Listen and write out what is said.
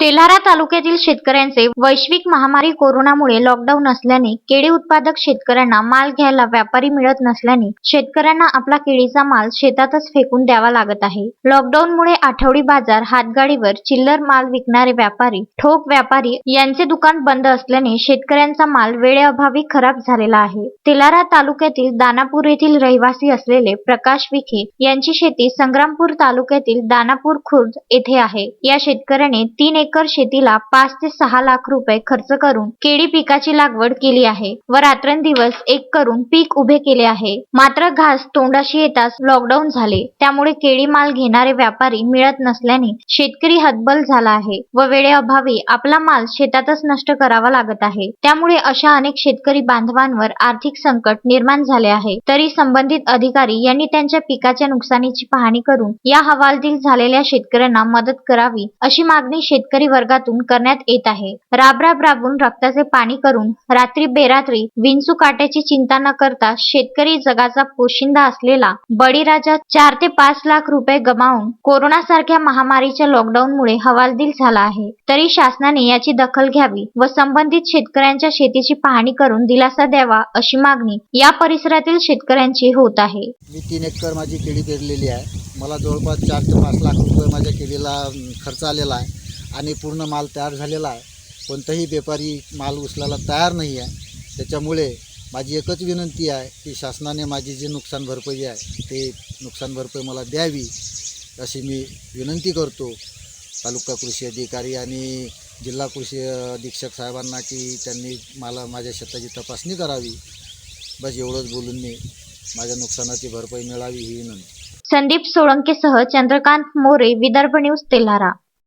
तेल्हारा तालुक्यातील शेतकऱ्यांचे वैश्विक महामारी कोरोनामुळे लॉकडाऊन असल्याने केळी उत्पादक शेतकऱ्यांना माल घ्यायला व्यापारी मिळत नसल्याने शेतकऱ्यांना आपला केळीचा माल शेतातच फेकून द्यावा लागत आहे. लॉकडाऊनमुळे आठवडी बाजार हातगाडीवर चिल्लर माल विकणारे व्यापारी ठोक व्यापारी यांचे दुकान बंद असल्याने शेतकऱ्यांचा माल वेळेअभावी खराब झालेला आहे. तेलारा तालुक्यातील दानापूर येथील रहिवासी असलेले प्रकाश विखे यांची शेती संग्रामपूर तालुक्यातील दानापूर खुर्द येथे आहे. या शेतकऱ्याने तीन एक एकर शेतीला पाच ते सहा लाख रुपये खर्च करून केळी पिकाची लागवड केली आहे. व रात्रंदिवस एक करून पीक उभे केले आहे. मात्र घास तोंडाशी येताच लॉकडाऊन झाले. त्यामुळे केळी माल घेणारे व्यापारी मिळत नसल्याने शेतकरी हतबल झाला आहे व वेळेअभावी आपला माल शेतातच नष्ट करावा लागत आहे. त्यामुळे अशा अनेक शेतकरी बांधवांवर आर्थिक संकट निर्माण झाले आहे. तरी संबंधित अधिकारी यांनी त्यांच्या पिकाच्या नुकसानीची पाहणी करून या हवालदिल झालेल्या शेतकऱ्यांना मदत करावी अशी मागणी शेतकरी वर्गातून करण्यात येत आहे. राबराब राबून रक्ताचे पाणी करून रात्री बेरात्री विंचू काट्याची चिंता न करता शेतकरी जगाचा पोशिंदा असलेला बळीराजा चार ते पाच लाख रुपये गमावून कोरोना सारख्या महामारीच्या लॉकडाऊन मुळे हवालदिल झाला आहे. तरी शासनाने याची दखल घ्यावी व संबंधित शेतकऱ्यांच्या शेतीची पाहणी करून दिलासा द्यावा अशी मागणी या परिसरातील शेतकऱ्यांची होत आहे. मी तीन एकर माझी केळी पेरलेली आहे. मला जवळपास चार ते पाच लाख रुपये माझ्या केळीला खर्च आलेला आहे. आणि पूर्ण माल तयार झालेला आहे. कोणताही व्यापारी माल उचलायला तयार नाही आहे. त्याच्यामुळे माझी एकच विनंती आहे की शासनाने माझी जी नुकसान भरपाई आहे ते नुकसान भरपाई मला द्यावी अशी मी विनंती करतो. तालुका कृषी अधिकारी आणि जिल्हा कृषी अधीक्षक साहेबांना की त्यांनी मला माझ्या शेताची तपासणी करावी. बस एवढंच बोलून मी माझ्या नुकसानाची भरपाई मिळावी ही विनंती. संदीप सोळंकेसह चंद्रकांत मोरे विदर्भ न्यूज तेल्हारा